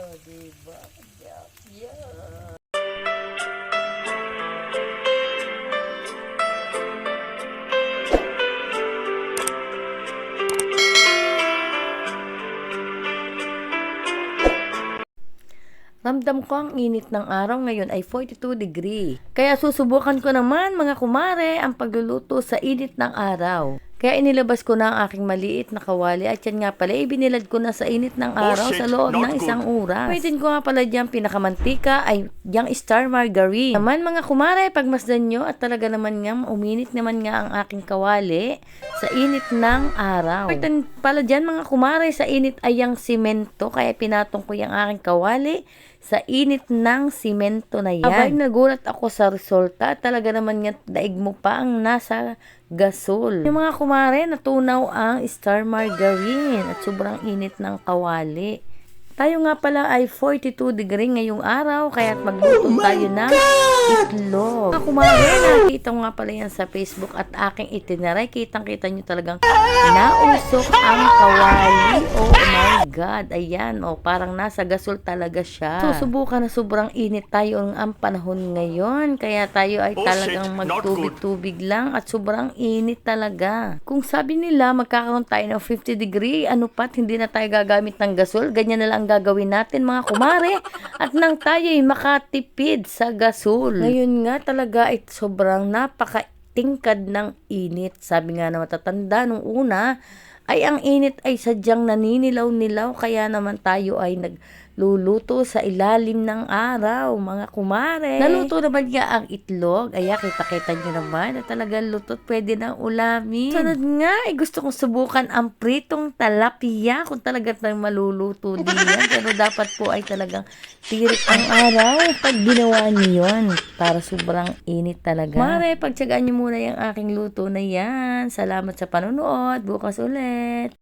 Diba? Yak, yak. Ramdam ko ang init ng araw ngayon ay 42 degree. Kaya susubukan ko naman mga kumare ang pagluluto sa init ng araw. Kaya inilabas ko na ang aking maliit na kawali at yan nga pala ibinilad ko na sa init ng araw shit, sa loob not ng good. isang oras. Pwedeng ko nga pala dyan pinakamantika ay yung star margarine. Naman mga kumare, pagmasdan nyo at talaga naman nga uminit naman nga ang aking kawali sa init ng araw. Pwedeng pala dyan mga kumare sa init ay yung simento kaya pinatong ko yung aking kawali sa init ng simento na yan. Abay, nagulat ako sa resulta. Talaga naman nga, daig mo pa ang nasa gasol. Yung mga kumare, natunaw ang star margarine at sobrang init ng kawali. Tayo nga pala ay 42 degree ngayong araw, kaya magluto tayo ng itlog. Mga kumare, nakita ko nga pala yan sa Facebook at aking itinaray. Kitang-kita nyo talagang nausok ang kawali. Oh my God. Ayan, oh, parang nasa gasol talaga siya. Susubukan na sobrang init tayo ang, panahon ngayon. Kaya tayo ay Oh, talagang magtubig-tubig lang at sobrang init talaga. Kung sabi nila magkakaroon tayo ng 50 degree, ano pat, hindi na tayo gagamit ng gasol. Ganyan na lang ang gagawin natin mga kumare. At nang tayo ay makatipid sa gasol. Ngayon nga talaga ay sobrang napaka-tingkad ng init. Sabi nga na matatanda nung una, ay ang init ay sadyang naninilaw-nilaw kaya naman tayo ay nagluluto sa ilalim ng araw, mga kumare. Naluto naman nga ang itlog. Aya, kita-kita nyo naman na talagang lutot pwede ng ulamin. Sunod nga, ay gusto kong subukan ang pritong talapia kung talaga tayong maluluto din yan. Pero dapat po ay talagang tirik ang araw pag ginawa niyo yun. Para sobrang init talaga. Mare, pagtsagaan nyo muna yung aking luto na yan. Salamat sa panonood. Bukas ulit. it.